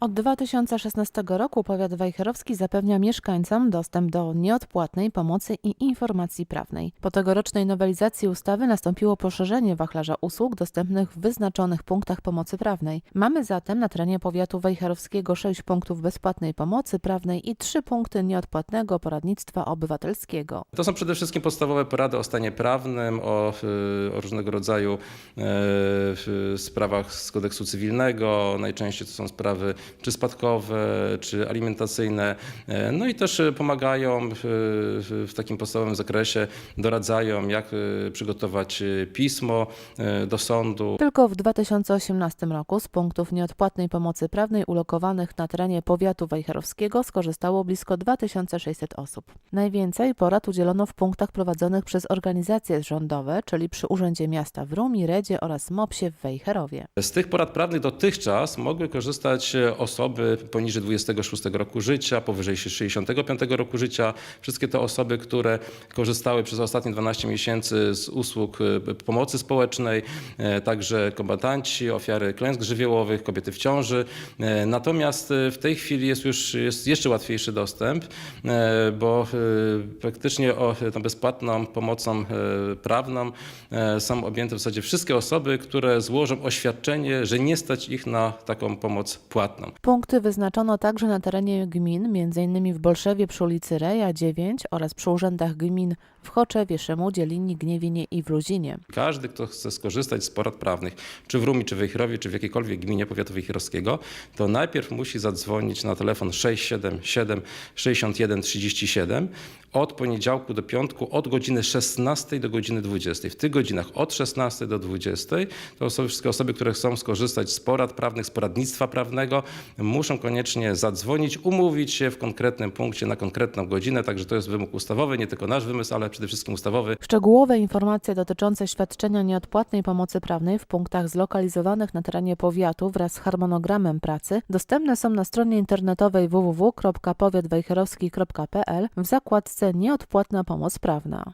Od 2016 roku powiat wejherowski zapewnia mieszkańcom dostęp do nieodpłatnej pomocy i informacji prawnej. Po tegorocznej nowelizacji ustawy nastąpiło poszerzenie wachlarza usług dostępnych w wyznaczonych punktach pomocy prawnej. Mamy zatem na terenie powiatu wejherowskiego 6 punktów bezpłatnej pomocy prawnej i 3 punkty nieodpłatnego poradnictwa obywatelskiego. To są przede wszystkim podstawowe porady o stanie prawnym, o, y, o różnego rodzaju e, sprawach z kodeksu cywilnego. Najczęściej to są sprawy czy spadkowe, czy alimentacyjne. E, No i też e, pomagają w, takim podstawowym zakresie, doradzają, jak e, przygotować pismo do sądu. Tylko w 2018 roku z punktów nieodpłatnej pomocy prawnej ulokowanych na terenie powiatu wejherowskiego skorzystało blisko 2600 osób. Najwięcej porad udzielono w punktach prowadzonych przez organizacje rządowe, czyli przy Urzędzie Miasta w Rumi, Redzie oraz MOPSie w Wejherowie. Z tych porad prawnych dotychczas mogły korzystać osoby poniżej 26 roku życia, powyżej 65 roku życia. Wszystkie te osoby, które korzystały przez ostatnie 12 miesięcy z usług e, pomocy społecznej, e, także kombatanci, ofiary klęsk żywiołowych, kobiety w ciąży. E, Natomiast w tej chwili jest już jest jeszcze łatwiejszy dostęp, bo praktycznie o tą bezpłatną pomocą prawną są objęte w zasadzie wszystkie osoby, które złożą oświadczenie, że nie stać ich na taką pomoc płatną. Punkty wyznaczono także na terenie gmin, m.in. w Bolszewie przy ulicy Reja 9 oraz przy urzędach gmin w Choczewie, Szemudzie, Linii, Gniewinie i w Luzinie. Każdy, kto chce skorzystać z porad prawnych, czy w Rumi, czy w Wejherowie, czy w jakiejkolwiek gminie powiatu wejherowskiego, to najpierw musi zadzwonić na telefon 677 61 37 od poniedziałku do piątku od godziny 16 do godziny 20. W tych godzinach od 16 do 20 to osoby, wszystkie osoby, które chcą skorzystać z porad prawnych, z poradnictwa prawnego, muszą koniecznie zadzwonić, umówić się w konkretnym punkcie na konkretną godzinę, także to jest wymóg ustawowy, nie tylko nasz wymysł, ale przede wszystkim ustawowy. Szczegółowe informacje dotyczące świadczenia nieodpłatnej pomocy prawnej w punktach zlokalizowanych na terenie powiatu wraz z harmonogramem pracy dostępne są na stronie internetowej www.powiatwejherowski.pl w zakładce Nieodpłatna pomoc prawna.